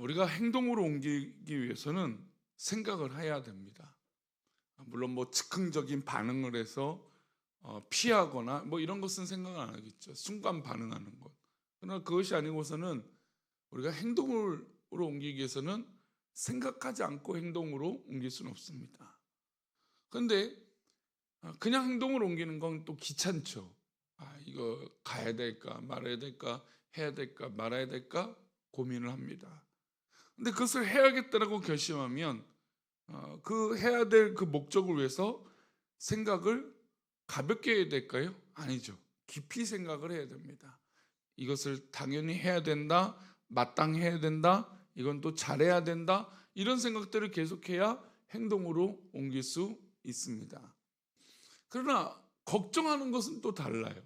우리가 행동으로 옮기기 위해서는 생각을 해야 됩니다. 물론 뭐 즉흥적인 반응을 해서 어, 피하거나 뭐 이런 것은 생각 안 하겠죠. 순간 반응하는 것. 그러나 그것이 아니고서는 우리가 행동으로 옮기기 위해서는 생각하지 않고 행동으로 옮길 수는 없습니다. 그런데 아, 그냥 행동을 옮기는 건 또 귀찮죠. 아, 이거 가야 될까 말아야 될까 해야 될까 말아야 될까 고민을 합니다. 근데 그것을 해야겠다라고 결심하면 어, 그 해야 될 그 목적을 위해서 생각을 가볍게 해야 될까요? 아니죠. 깊이 생각을 해야 됩니다. 이것을 당연히 해야 된다, 마땅해야 된다, 이건 또 잘해야 된다, 이런 생각들을 계속해야 행동으로 옮길 수 있습니다. 그러나 걱정하는 것은 또 달라요.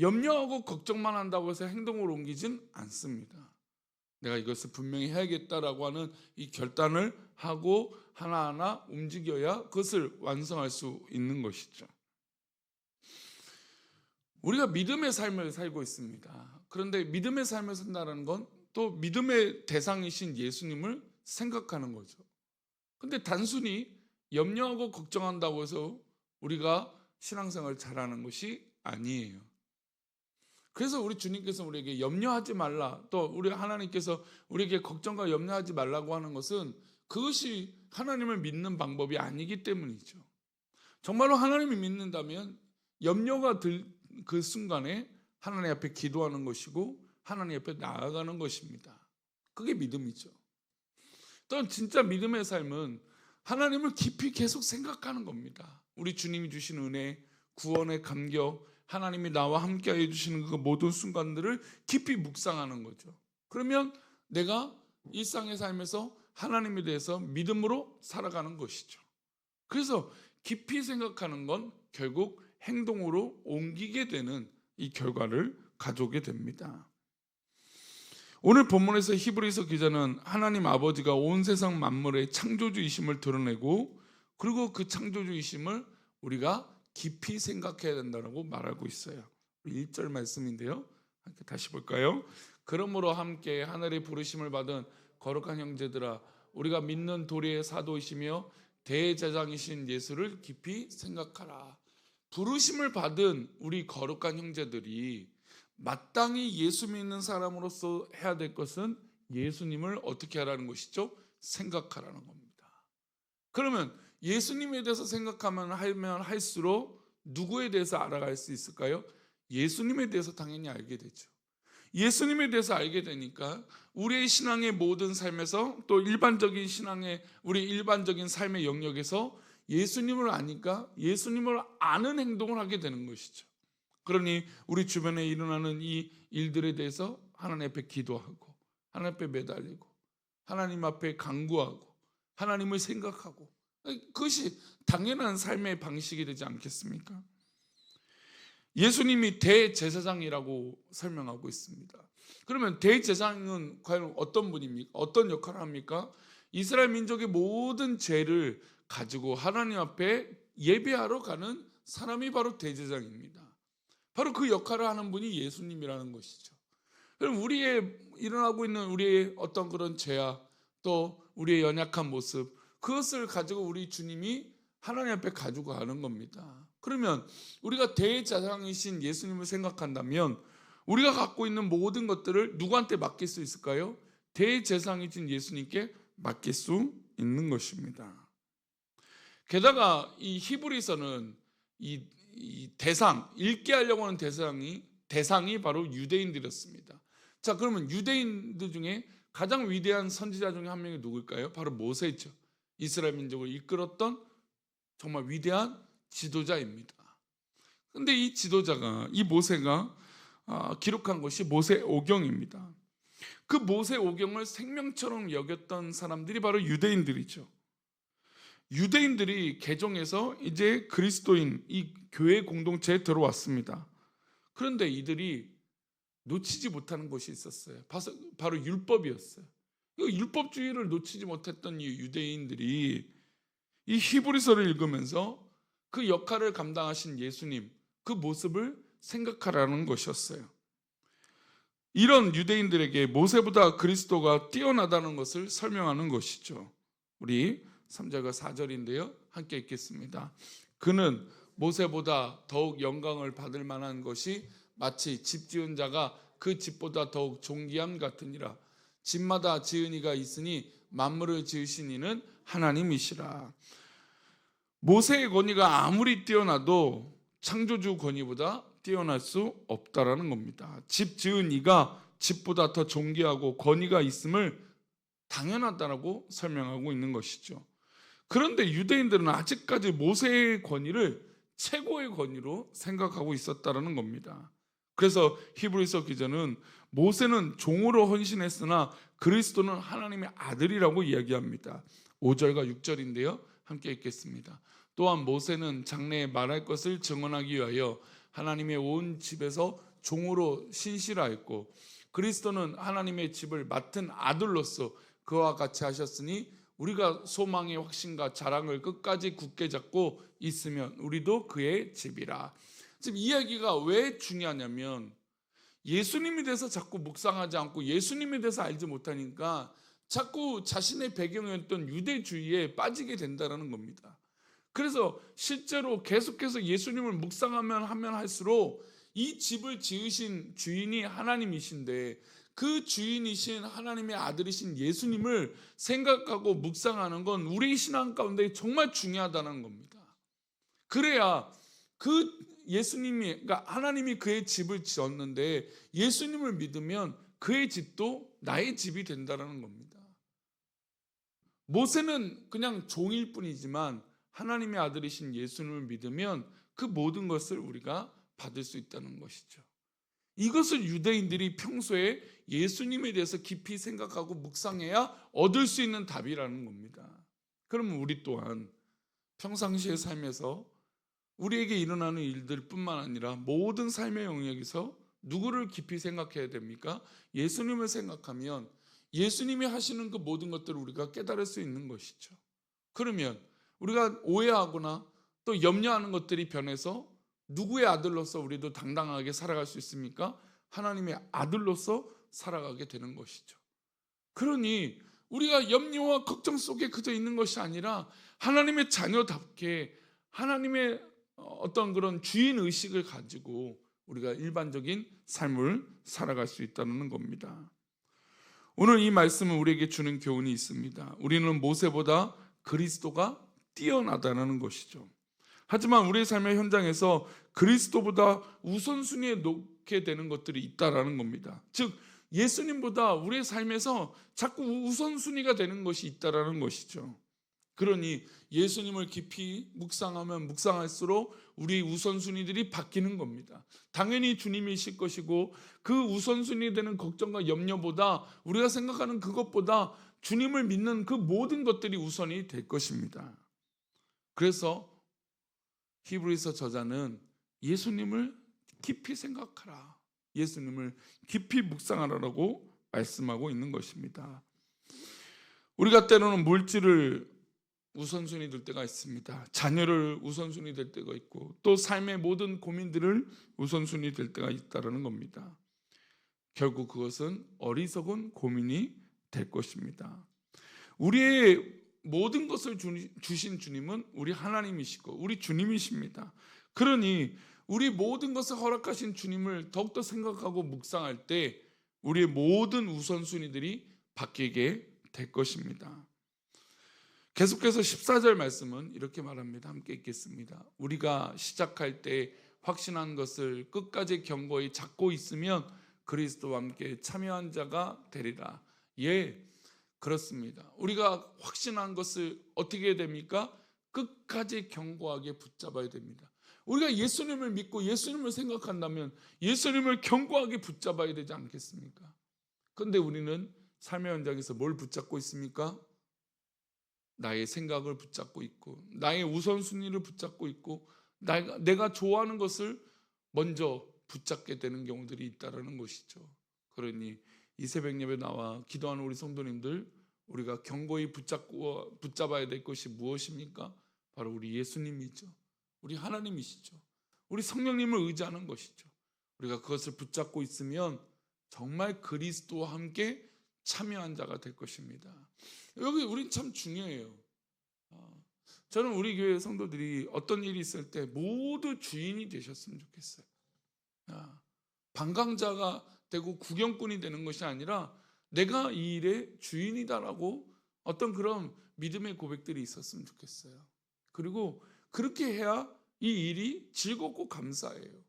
염려하고 걱정만 한다고 해서 행동으로 옮기진 않습니다. 내가 이것을 분명히 해야겠다라고 하는 이 결단을 하고 하나하나 움직여야 그것을 완성할 수 있는 것이죠. 우리가 믿음의 삶을 살고 있습니다. 그런데 믿음의 삶을 산다는 건 또 믿음의 대상이신 예수님을 생각하는 거죠. 근데 단순히 염려하고 걱정한다고 해서 우리가 신앙생활을 잘하는 것이 아니에요. 그래서 우리 주님께서 우리에게 염려하지 말라. 또 우리 하나님께서 우리에게 걱정과 염려하지 말라고 하는 것은 그것이 하나님을 믿는 방법이 아니기 때문이죠. 정말로 하나님을 믿는다면 염려가 들 그 순간에 하나님 앞에 기도하는 것이고 하나님 앞에 나아가는 것입니다. 그게 믿음이죠. 또 진짜 믿음의 삶은 하나님을 깊이 계속 생각하는 겁니다. 우리 주님이 주신 은혜, 구원의 감격, 하나님이 나와 함께 해 주시는 그 모든 순간들을 깊이 묵상하는 거죠. 그러면 내가 일상의 삶에서 하나님에 대해서 믿음으로 살아가는 것이죠. 그래서 깊이 생각하는 건 결국 행동으로 옮기게 되는 이 결과를 가져오게 됩니다. 오늘 본문에서 히브리서 기자는 하나님 아버지가 온 세상 만물의 창조주이심을 드러내고 그리고 그 창조주이심을 우리가 깊이 생각해야 된다고 말하고 있어요. 1절 말씀인데요. 함께 다시 볼까요? 그러므로 함께 하늘의 부르심을 받은 거룩한 형제들아 우리가 믿는 도리의 사도이시며 대제장이신 예수를 깊이 생각하라. 부르심을 받은 우리 거룩한 형제들이 마땅히 예수 믿는 사람으로서 해야 될 것은 예수님을 어떻게 하라는 것이죠? 생각하라는 겁니다. 그러면 예수님에 대해서 생각하면 하면 할수록 누구에 대해서 알아갈 수 있을까요? 예수님에 대해서 당연히 알게 되죠. 예수님에 대해서 알게 되니까 우리의 신앙의 모든 삶에서 또 일반적인 신앙의 우리 일반적인 삶의 영역에서 예수님을 아니까 예수님을 아는 행동을 하게 되는 것이죠. 그러니 우리 주변에 일어나는 이 일들에 대해서 하나님 앞에 기도하고 하나님 앞에 매달리고 하나님 앞에 간구하고 하나님을 생각하고 그것이 당연한 삶의 방식이 되지 않겠습니까? 예수님이 대제사장이라고 설명하고 있습니다. 그러면 대제사장은 과연 어떤 분입니까? 어떤 역할을 합니까? 이스라엘 민족의 모든 죄를 가지고 하나님 앞에 예배하러 가는 사람이 바로 대제사장입니다. 바로 그 역할을 하는 분이 예수님이라는 것이죠. 그럼 우리의 일어나고 있는 우리의 어떤 그런 죄와 또 우리의 연약한 모습 그것을 가지고 우리 주님이 하나님 앞에 가지고 가는 겁니다. 그러면 우리가 대제사장이신 예수님을 생각한다면 우리가 갖고 있는 모든 것들을 누구한테 맡길 수 있을까요? 대제사장이신 예수님께 맡길 수 있는 것입니다. 게다가 이 히브리서는 이, 이 대상 읽게 하려고 하는 대상이 대상이 바로 유대인들이었습니다. 자, 그러면 유대인들 중에 가장 위대한 선지자 중에 한 명이 누굴까요? 바로 모세죠. 이스라엘 민족을 이끌었던 정말 위대한 지도자입니다. 근데 이 지도자가 이 모세가 아, 기록한 것이 모세 오경입니다. 그 모세 오경을 생명처럼 여겼던 사람들이 바로 유대인들이죠. 유대인들이 개종해서 이제 그리스도인 이 교회 공동체에 들어왔습니다. 그런데 이들이 놓치지 못하는 것이 있었어요. 바로 율법이었어요. 율법주의를 놓치지 못했던 이 유대인들이 이 히브리서를 읽으면서 그 역할을 감당하신 예수님 그 모습을 생각하라는 것이었어요. 이런 유대인들에게 모세보다 그리스도가 뛰어나다는 것을 설명하는 것이죠. 우리 3절과 4절인데요. 함께 읽겠습니다. 그는 모세보다 더욱 영광을 받을 만한 것이 마치 집 지은 자가 그 집보다 더욱 존귀함 같으니라. 집마다 지은 이가 있으니 만물을 지으신 이는 하나님이시라. 모세의 권위가 아무리 뛰어나도 창조주 권위보다 뛰어날 수 없다라는 겁니다. 집 지은 이가 집보다 더 존귀하고 권위가 있음을 당연하다라고 설명하고 있는 것이죠. 그런데 유대인들은 아직까지 모세의 권위를 최고의 권위로 생각하고 있었다라는 겁니다. 그래서 히브리서 기자는 모세는 종으로 헌신했으나 그리스도는 하나님의 아들이라고 이야기합니다. 5절과 6절인데요. 함께 읽겠습니다. 또한 모세는 장래에 말할 것을 증언하기 위하여 하나님의 온 집에서 종으로 신실하였고 그리스도는 하나님의 집을 맡은 아들로서 그와 같이 하셨으니 우리가 소망의 확신과 자랑을 끝까지 굳게 잡고 있으면 우리도 그의 집이라. 지금 이야기가 왜 중요하냐면 예수님에 대해서 자꾸 묵상하지 않고 예수님에 대해서 알지 못하니까 자꾸 자신의 배경이었던 유대주의에 빠지게 된다는 겁니다. 그래서 실제로 계속해서 예수님을 묵상하면 하면 할수록 이 집을 지으신 주인이 하나님이신데 그 주인이신 하나님의 아들이신 예수님을 생각하고 묵상하는 건 우리 신앙 가운데 정말 중요하다는 겁니다. 그래야 그 예수님이 그러니까 하나님이 그의 집을 지었는데 예수님을 믿으면 그의 집도 나의 집이 된다는 겁니다. 모세는 그냥 종일 뿐이지만 하나님의 아들이신 예수님을 믿으면 그 모든 것을 우리가 받을 수 있다는 것이죠. 이것을 유대인들이 평소에 예수님에 대해서 깊이 생각하고 묵상해야 얻을 수 있는 답이라는 겁니다. 그러면 우리 또한 평상시의 삶에서 우리에게 일어나는 일들뿐만 아니라 모든 삶의 영역에서 누구를 깊이 생각해야 됩니까? 예수님을 생각하면 예수님이 하시는 그 모든 것들을 우리가 깨달을 수 있는 것이죠. 그러면 우리가 오해하거나 또 염려하는 것들이 변해서 누구의 아들로서 우리도 당당하게 살아갈 수 있습니까? 하나님의 아들로서 살아가게 되는 것이죠. 그러니 우리가 염려와 걱정 속에 그저 있는 것이 아니라 하나님의 자녀답게 하나님의 어떤 그런 주인 의식을 가지고 우리가 일반적인 삶을 살아갈 수 있다는 겁니다. 오늘 이 말씀은 우리에게 주는 교훈이 있습니다. 우리는 모세보다 그리스도가 뛰어나다는 것이죠. 하지만 우리의 삶의 현장에서 그리스도보다 우선순위에 놓게 되는 것들이 있다라는 겁니다. 즉 예수님보다 우리의 삶에서 자꾸 우선순위가 되는 것이 있다라는 것이죠. 그러니 예수님을 깊이 묵상하면 묵상할수록 우리 우선순위들이 바뀌는 겁니다. 당연히 주님이실 것이고 그 우선순위 되는 걱정과 염려보다 우리가 생각하는 그것보다 주님을 믿는 그 모든 것들이 우선이 될 것입니다. 그래서 히브리서 저자는 예수님을 깊이 생각하라. 예수님을 깊이 묵상하라라고 말씀하고 있는 것입니다. 우리가 때로는 물질을 우선순위 될 때가 있습니다. 자녀를 우선순위 될 때가 있고 또 삶의 모든 고민들을 우선순위 될 때가 있다라는 겁니다. 결국 그것은 어리석은 고민이 될 것입니다. 우리의 모든 것을 주신 주님은 우리 하나님이시고 우리 주님이십니다. 그러니 우리 모든 것을 허락하신 주님을 더욱더 생각하고 묵상할 때 우리의 모든 우선순위들이 바뀌게 될 것입니다. 계속해서 14절 말씀은 이렇게 말합니다. 함께 읽겠습니다. 우리가 시작할 때 확신한 것을 끝까지 경고히 잡고 있으면 그리스도와 함께 참여한 자가 되리라. 예, 그렇습니다. 우리가 확신한 것을 어떻게 됩니까? 끝까지 견고하게 붙잡아야 됩니다. 우리가 예수님을 믿고 예수님을 생각한다면 예수님을 견고하게 붙잡아야 되지 않겠습니까? 그런데 우리는 삶의 현장에서 뭘 붙잡고 있습니까? 나의 생각을 붙잡고 있고 나의 우선순위를 붙잡고 있고 내가, 내가 좋아하는 것을 먼저 붙잡게 되는 경우들이 있다라는 것이죠. 그러니 이 새벽 예배 나와 기도하는 우리 성도님들 우리가 경고히 붙잡고 붙잡아야 될 것이 무엇입니까? 바로 우리 예수님이죠. 우리 하나님이시죠. 우리 성령님을 의지하는 것이죠. 우리가 그것을 붙잡고 있으면 정말 그리스도와 함께 참여한 자가 될 것입니다. 여기 우리 참 중요해요. 어, 저는 우리 교회 성도들이 어떤 일이 있을 때 모두 주인이 되셨으면 좋겠어요. 아, 방강자가 되고 구경꾼이 되는 것이 아니라 내가 이 일의 주인이다라고 어떤 그런 믿음의 고백들이 있었으면 좋겠어요. 그리고 그렇게 해야 이 일이 즐겁고 감사해요.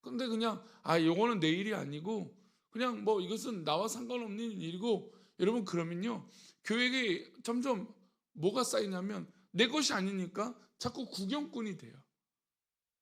근데 그냥 아 요거는 내 일이 아니고 그냥 뭐 이것은 나와 상관없는 일이고 여러분 그러면요 교회에 점점 뭐가 쌓이냐면 내 것이 아니니까 자꾸 구경꾼이 돼요.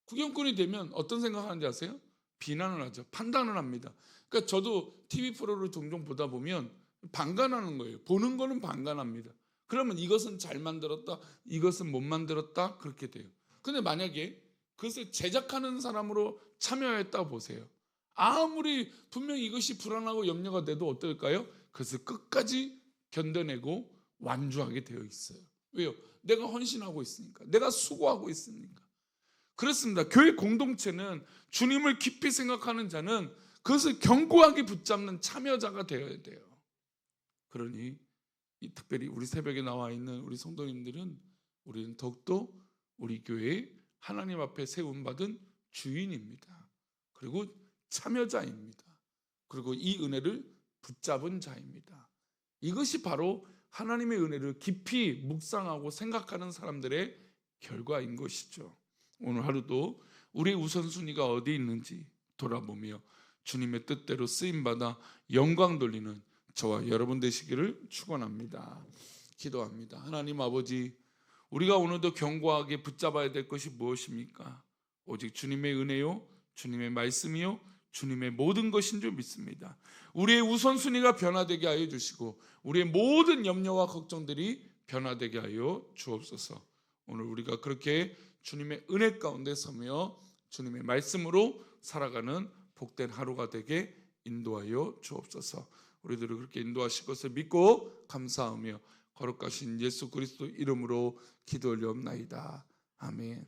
구경꾼이 되면 어떤 생각하는지 아세요? 비난을 하죠. 판단을 합니다. 그러니까 저도 TV 프로를 종종 보다 보면 반간하는 거예요. 보는 거는 반간합니다. 그러면 이것은 잘 만들었다, 이것은 못 만들었다 그렇게 돼요. 근데 만약에 그것을 제작하는 사람으로 참여했다 보세요. 아무리 분명 이것이 불안하고 염려가 돼도 어떨까요? 그것을 끝까지 견뎌내고 완주하게 되어 있어요. 왜요? 내가 헌신하고 있으니까. 내가 수고하고 있으니까. 그렇습니다. 교회 공동체는 주님을 깊이 생각하는 자는 그것을 견고하게 붙잡는 참여자가 되어야 돼요. 그러니 이 특별히 우리 새벽에 나와 있는 우리 성도님들은 우리는 더욱더 우리 교회에 하나님 앞에 세움 받은 주인입니다. 그리고 참여자입니다. 그리고 이 은혜를 붙잡은 자입니다. 이것이 바로 하나님의 은혜를 깊이 묵상하고 생각하는 사람들의 결과인 것이죠. 오늘 하루도 우리의 우선순위가 어디 있는지 돌아보며 주님의 뜻대로 쓰임 받아 영광 돌리는 저와 여러분 되시기를 축원합니다. 기도합니다. 하나님 아버지, 우리가 오늘도 견고하게 붙잡아야 될 것이 무엇입니까? 오직 주님의 은혜요, 주님의 말씀이요, 주님의 모든 것인 줄 믿습니다. 우리의 우선순위가 변화되게 하여 주시고 우리의 모든 염려와 걱정들이 변화되게 하여 주옵소서. 오늘 우리가 그렇게 주님의 은혜 가운데 서며 주님의 말씀으로 살아가는 복된 하루가 되게 인도하여 주옵소서. 우리들을 그렇게 인도하실 것을 믿고 감사하며 거룩하신 예수 그리스도 이름으로 기도 올려옵나이다. 아멘.